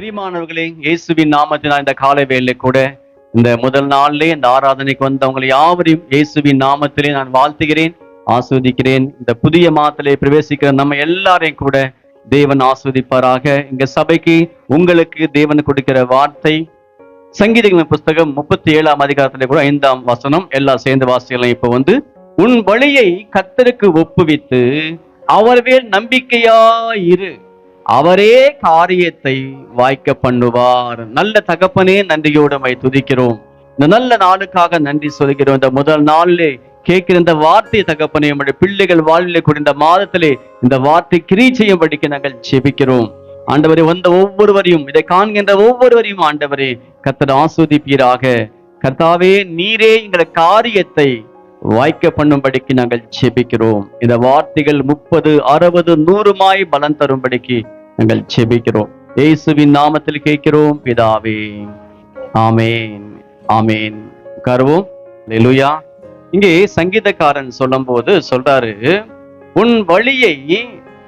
பிரியமானவர்களே இயேசுவின் நாமத்தினால் இந்த காலை வேளை கூட இந்த முதல் நாள்லே இந்த ஆராதனைக்கு வந்தவங்களை யாவரையும் இயேசுவின் நாமத்திலே நான் வாழ்த்துகிறேன் ஆஸ்வதிக்கிறேன். இந்த புதிய மாதத்திலே பிரவேசிக்கிற நம்ம எல்லாரையும் கூட தேவன் ஆஸ்வதிப்பாராக. இங்க சபைக்கு உங்களுக்கு தேவன் கொடுக்கிற வார்த்தை சங்கீதங்களின் புஸ்தகம் முப்பத்தி ஏழாம் அதிகாரத்திலே கூட ஐந்தாம் வசனம் எல்லா சேர்ந்த வாசிக்கலாம் இப்போ வந்து உன் வழியை கத்தருக்கு ஒப்புவித்து அவர் மேல் நம்பிக்கையாயிரு. அவரே காரியத்தை வாய்க்க பண்ணுவார். நல்ல தகப்பனே நன்றியோடுமை துதிக்கிறோம். இந்த நல்ல நாளுக்காக நன்றி சொல்கிறோம். இந்த முதல் நாளிலே கேட்கிற இந்த வார்த்தை தகப்பனே நம்முடைய பிள்ளைகள் வாழ்விலே கூட இந்த மாதத்திலே இந்த வார்த்தை கிரி செய்யும்படிக்கு நாங்கள் ஜெபிக்கிறோம். ஆண்டவரே வந்த ஒவ்வொருவரையும் இதை காண்கின்ற ஒவ்வொருவரையும் ஆண்டவரே கத்தர் ஆஸ்வதிப்பீராக. கர்த்தாவே நீரே எங்களை காரியத்தை வாய்க்க பண்ணும்படிக்கு நாங்கள் ஜெபிக்கிறோம். இந்த வார்த்தைகள் முப்பது அறுபது நூறுமாய் பலன் தரும்படிக்கு நாங்கள் செபிக்கிறோம் இயேசுவின் நாமத்தில் கேட்கிறோம் பிதாவே ஆமேன் ஆமேன். கருவோம் லெலுயா இங்கே சங்கீதக்காரன் சொல்லும் போது சொல்றாரு உன் வழியை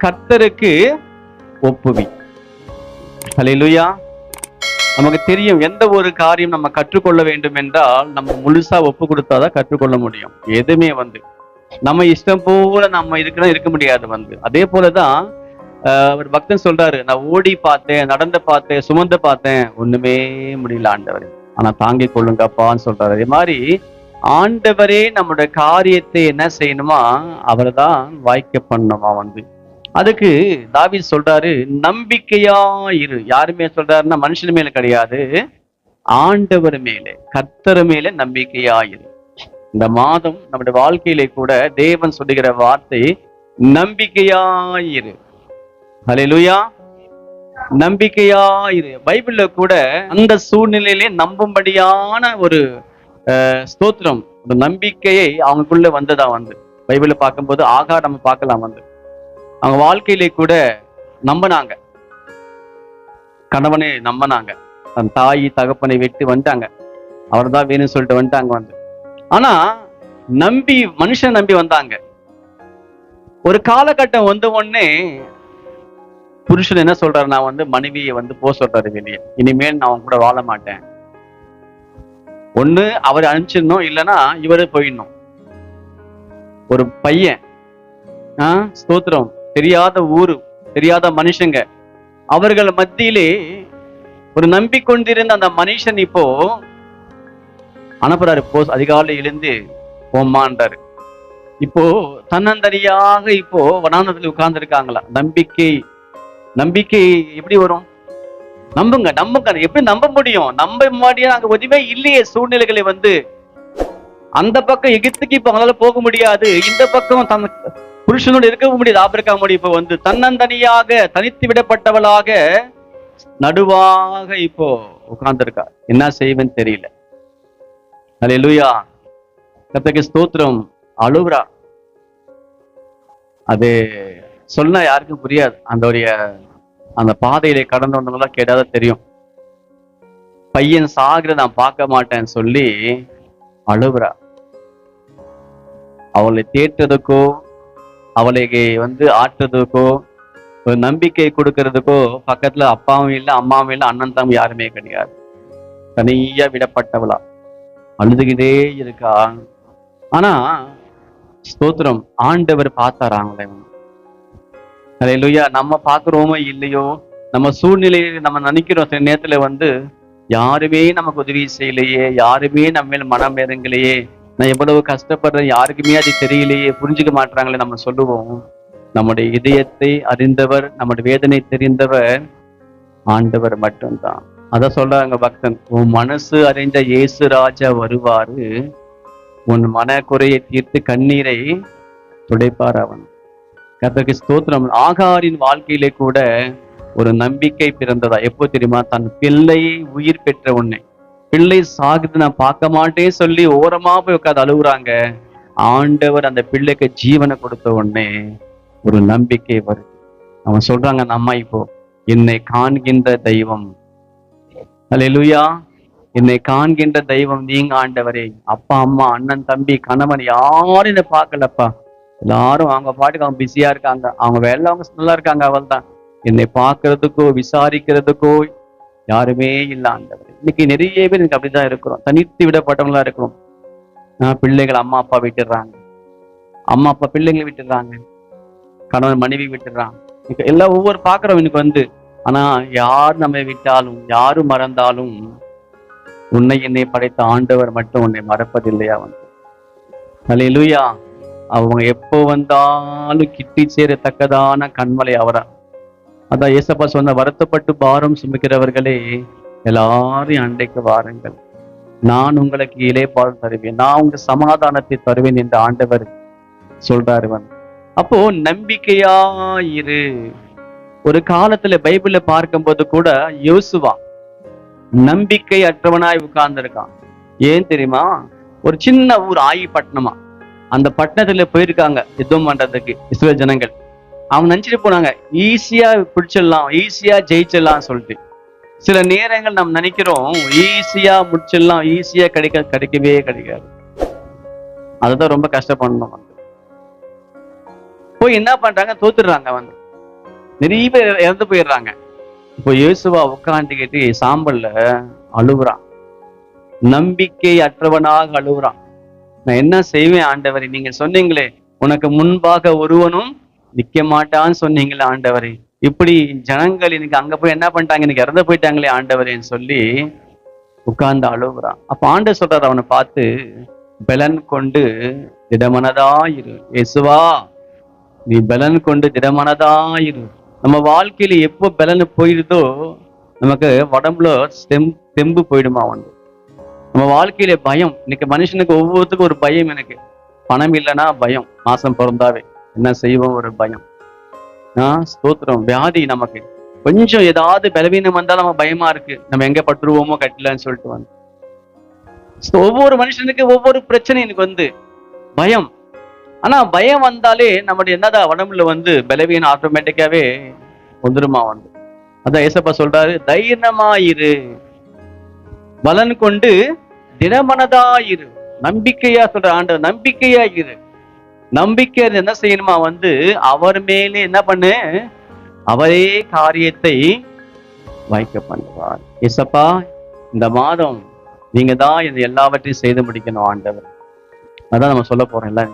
கர்த்தருக்கு ஒப்புவி. ஹalleluya. நமக்கு தெரியும் எந்த ஒரு காரியம் நம்ம கற்றுக்கொள்ள வேண்டும் என்றால் நம்ம முழுசா ஒப்பு கொடுத்தாதான் கற்றுக்கொள்ள முடியும். எதுவுமே வந்து. நம்ம இஷ்டம் போல நம்ம இருக்கிறோம் இருக்க முடியாது வந்து. அதே போலதான் ஆஹ், பக்தன் சொல்றாரு நான் ஓடி பார்த்தேன் நடந்து பார்த்தேன் சுமந்து பார்த்தேன் ஒண்ணுமே முடியல ஆண்டவர். ஆனா தாங்கிக் கொள்ளுங்கப்பான்னு சொல்றாரு. அதே மாதிரி ஆண்டவரே நம்மளோட காரியத்தை என்ன செய்யணுமா அவரை தான் வாய்க்க பண்ணணுமா வந்து. அதுக்கு தாவி சொல்றாரு நம்பிக்கையா இரு. யாருமே சொல்றாருன்னா மனுஷன் மேல கிடையாது. ஆண்டவர் மேலே கர்த்தர் மேல நம்பிக்கையா இரு. இந்த மாதம் நம்முடைய வாழ்க்கையிலே கூட தேவன் சொல்லுகிற வார்த்தை நம்பிக்கையாயிரு இரு. நம்பிக்கையாயிரு பைபிள்ல கூட அந்த சூழ்நிலையிலே நம்பும்படியான ஒரு அஹ், ஸ்தோத்திரம் ஒரு நம்பிக்கையை அவங்களுக்குள்ள வந்ததா வந்து. பைபிள்ல பார்க்கும்போது ஆகா நம்ம பார்க்கலாம் வந்து. அவங்க வாழ்க்கையிலே கூட நம்பினாங்க. கணவனை நம்பினாங்க. தன் தாய் தகப்பனை விட்டு வந்துட்டாங்க அவர் தான் வேணும்னு சொல்லிட்டு வந்துட்டாங்க வந்து. ஆனா நம்பி மனுஷன் நம்பி வந்தாங்க. ஒரு காலகட்டம் வந்த உடனே புருஷன் என்ன சொல்றாரு? நான் வந்து மனைவியை வந்து போக சொல்றாரு வெளியே. இனிமேல் நான் அவன் கூட வாழ மாட்டேன். ஒண்ணு அவர் அனுப்பிச்சிடணும் இல்லைன்னா இவரு போயிடணும். ஒரு பையன் ஆஹ் ஸ்தோத்திரம். தெரியாத ஊரு தெரியாத மனுஷங்க. அவர்கள் மத்தியிலே ஒரு நம்பிக்கொண்டிருந்த அந்த மனுஷன் இப்போ அனுப்புறாரு. போஸ் அதிகாலை எழுந்து போமான்றாரு இப்போ தன்னந்தனியாக இப்போ வனாந்தத்தில் உட்கார்ந்து இருக்காங்களா நம்பிக்கை நம்பிக்கை எப்படி வரும்? நம்புங்க நம்புங்க. எப்படி நம்ப முடியும்? நம்ப மாட்டியா அங்க ஒதுமே இல்லையே. சூழ்நிலைகளை வந்து அந்த பக்கம் எகிப்துக்கு இப்ப அவங்களால போக முடியாது. இந்த பக்கம் தன் புருஷனோடு இருக்கவும் முடியாது. ஆப்பிரிக்கா மொழி இப்போ வந்து தன்னந்தனியாக தனித்து விடப்பட்டவளாக நடுவாக இப்போ உட்கார்ந்துருக்கா. என்ன செய்வேன்னு தெரியல. அல்லேலூயா கத்தக்கு ஸ்தோத்திரம். அழுவுறா. அது சொன்னா யாருக்கும் புரியாது. அந்தோடைய அந்த பாதையில கடந்து வந்தவங்களாம் கேட்டாத தெரியும். பையன் சாகிற நான் பார்க்க மாட்டேன்னு சொல்லி அழுவுறா. அவளை தேற்றதுக்கோ அவளை வந்து ஆட்டுறதுக்கோ ஒரு நம்பிக்கை கொடுக்கறதுக்கோ பக்கத்துல அப்பாவும் இல்லை அம்மாவும் இல்லை அண்ணன் தம்பி யாருமே கிடையாது. தனியா விடப்பட்டவளா. அழுதுகிட்டே இருக்கா. ஆனா ஸ்தோத்திரம் ஆண்டவர் பார்த்தாராங்களே. லுய்யா நம்ம பாக்குறோமோ இல்லையோ நம்ம சூழ்நிலையில நம்ம நினைக்கிறோம் சில நேரத்துல வந்து யாருமே நமக்கு உதவி செய்யலையே யாருமே நம்ம மேல் மனம் இறங்கலையே நான் எவ்வளவு கஷ்டப்படுறேன் யாருக்குமே அது தெரியலையே புரிஞ்சுக்க மாட்டாங்களே நம்ம சொல்லுவோம். நம்முடைய இதயத்தை அறிந்தவர் நம்முடைய வேதனை தெரிந்தவர் ஆண்டவர் மட்டும்தான். அத சொல்றாங்க பக்தன் உன் மனசு அறிந்த இயேசு ராஜா வருவாரு. உன் மன குறையை தீர்த்து கண்ணீரை துடைப்பார் அவன். கர்த்தருக்கு ஸ்தோத்திரம். ஆகாரின் வாழ்க்கையிலே கூட ஒரு நம்பிக்கை பிறந்ததா? எப்போ தெரியுமா? தன் பிள்ளை உயிர் பெற்ற உன்னை. பிள்ளை சாகுது நான் பார்க்க மாட்டேன் சொல்லி ஓரமா போய் உட்காந்து அழுகுறாங்க. ஆண்டவர் அந்த பிள்ளைக்கு ஜீவனை கொடுத்த உடனே ஒரு நம்பிக்கை வருது. அவன் சொல்றாங்க அந்த அம்மா இப்போ என்னை காண்கின்ற தெய்வம். அலையலுயா என்னை காண்கின்ற தெய்வம் நீங்க ஆண்டவரே. அப்பா அம்மா அண்ணன் தம்பி கணவன் யாரும் என்னை பார்க்கலப்பா. எல்லாரும் அவங்க பாட்டுக்கு அவங்க பிஸியா இருக்காங்க. அவங்க வேலை அவங்க நல்லா இருக்காங்க அவள் தான் என்னை பார்க்கறதுக்கோ விசாரிக்கிறதுக்கோ யாருமே இல்ல ஆண்டவர். இன்னைக்கு நிறைய பேர் எனக்கு அப்படிதான் இருக்கிறோம். தனித்து விடப்பட்டவங்களா இருக்கிறோம். ஆஹ் பிள்ளைகள் அம்மா அப்பா விட்டுடுறாங்க. அம்மா அப்பா பிள்ளைங்களை விட்டுடுறாங்க. கணவன் மனைவி விட்டுடுறான் எல்லாம் ஒவ்வொரு பாக்குறோம் வந்து. ஆனா யார் நம்மை விட்டாலும் யாரு மறந்தாலும் உன்னை என்னை படைத்த ஆண்டவர் மட்டும் உன்னை மறப்பதில்லையா வந்து அல்லேலூயா அவங்க எப்போ வந்தாலும் கிட்டி சேரத்தக்கதான கண்மலை அவரா. அதான் ஏசப்பா சொன்ன வருத்தப்பட்டு பாரம் சுமக்கிறவர்களே எல்லாரையும் அண்டைக்கு வாருங்கள். நான் உங்களுக்கு இலைப்பால் தருவேன். நான் உங்க சமாதானத்தை தருவேன் என்று ஆண்டவர் சொல்றாரு அப்போ அப்போ நம்பிக்கையாயிரு. ஒரு காலத்துல பைபிள பார்க்கும்போது கூட யோசுவா நம்பிக்கை அற்றவனாய் உட்கார்ந்துருக்கான். ஏன் தெரியுமா? ஒரு சின்ன ஊர் ஆயி பட்டணமா. அந்த பட்டணத்துல போயிருக்காங்க யுத்தம் பண்றதுக்கு இஸ்ரேல் ஜனங்கள். அவங்க நினச்சிட்டு போனாங்க ஈஸியா பிடிச்சிடலாம் ஈஸியா ஜெயிச்சிடலாம் சொல்லிட்டு. சில நேரங்கள் நம்ம நினைக்கிறோம் ஈஸியா முடிச்சிடலாம் ஈஸியா கிடைக்க கிடைக்கவே கிடைக்காது. அதுதான் ரொம்ப கஷ்டப்படணும் வந்து. போய் என்ன பண்றாங்க? தோத்துடுறாங்க வந்து. நிறைய பேர் இறந்து போயிடுறாங்க. இப்போ இயேசுவா உட்காந்துக்கிட்டு சாம்பல்ல அழுகுறான் நம்பிக்கை அற்றவனாக அழுகுறான் நான் என்ன செய்வேன் ஆண்டவரை நீங்க சொன்னீங்களே உனக்கு முன்பாக ஒருவனும் நிக்க மாட்டான்னு சொன்னீங்களே ஆண்டவரே. இப்படி ஜனங்கள் எனக்கு அங்க போய் என்ன பண்ணிட்டாங்க? எனக்கு இறந்து போயிட்டாங்களே ஆண்டவரேன்னு சொல்லி உட்கார்ந்து அழுகுறான் அப்ப ஆண்டவர் சொல்றாரு அவனை பார்த்து பலன் கொண்டு திடமனதாயிரு இயேசுவா நீ பலன் கொண்டு திடமனதாயிரு நம்ம வாழ்க்கையில எப்போ பலன் போயிடுதோ நமக்கு உடம்புல தெம் தெம்பு போயிடுமா அவன் நம்ம வாழ்க்கையில பயம். இன்னைக்கு மனுஷனுக்கு ஒவ்வொருத்துக்கும் ஒரு பயம் எனக்கு. பணம் இல்லைன்னா பயம். மாசம் பிறந்தாவே. என்ன செய்வோம்? ஒரு பயம். ஆஹ் ஸ்தோத்திரம். வியாதி நமக்கு. கொஞ்சம் ஏதாவது பலவீனம் வந்தாலும் நம்ம பயமா இருக்கு. நம்ம எங்க பட்டுருவோமோ கட்டலன்னு சொல்லிட்டு வந்து. ஒவ்வொரு மனுஷனுக்கு ஒவ்வொரு பிரச்சனை எனக்கு வந்து. பயம். ஆனா பயம் வந்தாலே நம்முடைய என்னதான் உடம்புல வந்து பலவீனம் ஆட்டோமேட்டிக்காவே வந்துருமா வந்து. அதான் ஏசப்பா சொல்றாரு தைரியமாயிரு. பலன் கொண்டு தினமனதாயிரு. நம்பிக்கையா சொல்ற ஆண்டவர் நம்பிக்கையா இரு. நம்பிக்கை என்ன செய்யணுமா? வந்து அவர் மேலே என்ன பண்ணு? அவரே காரியத்தை வைக்க பண்ணுவார். இசப்பா இந்த மாதம் நீங்க தான் இது எல்லாவற்றையும் செய்து முடிக்கணும் ஆண்டவர். அதான் நம்ம சொல்ல போறோம் எல்லாம்